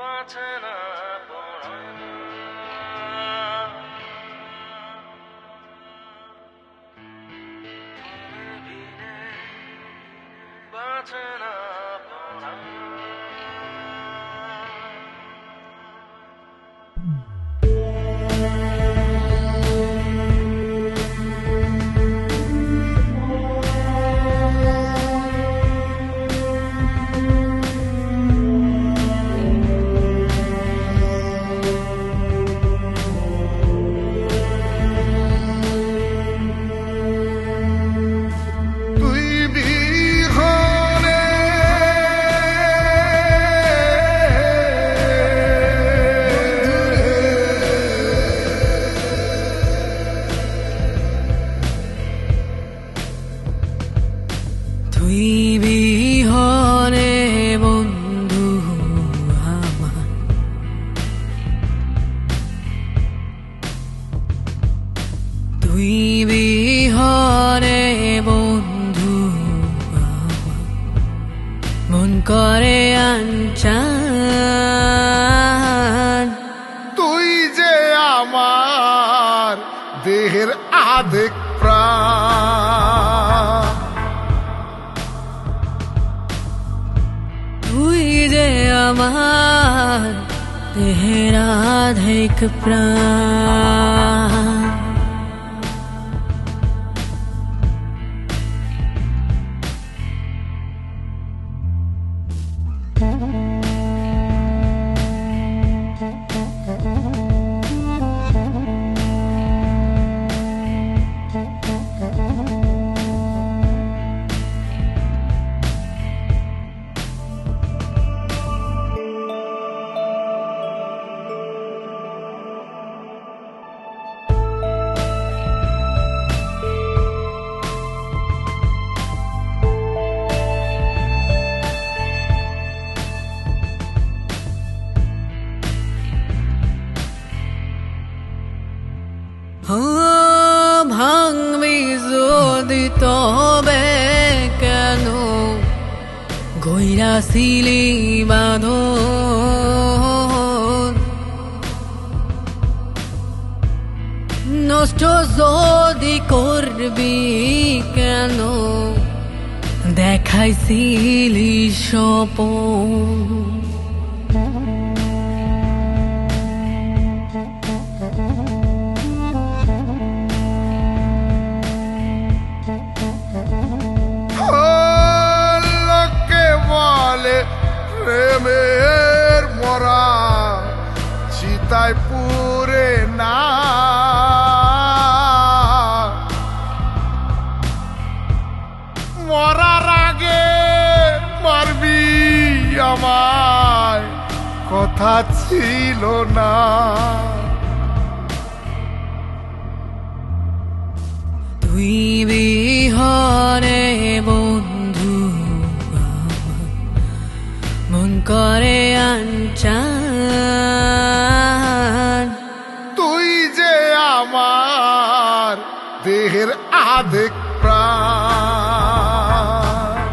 বাঁচে না বাঁচে না পরাণ তুই বিহনে বন্ধু আমার। তুই বিহনে বন্ধু আমার। মন করে আনচান। তুই যে আমার দেহের আধেক যে আমার দেহরাধিক প্রাণ তবে কেন? গইরা সিলি নষ্ট যদি করবি কেন? দেখাইছিলি স্বপন। প্রেমের মরা চিতায় পুরে না। মরার আগে মারবি আমায় কথা ছিল না। তুই বিহনে করে আনচান। তুই যে আমার দেহের আধেক প্রাণ।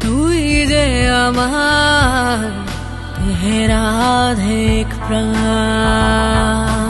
তুই যে আমার দেহরাধিক প্রাণ।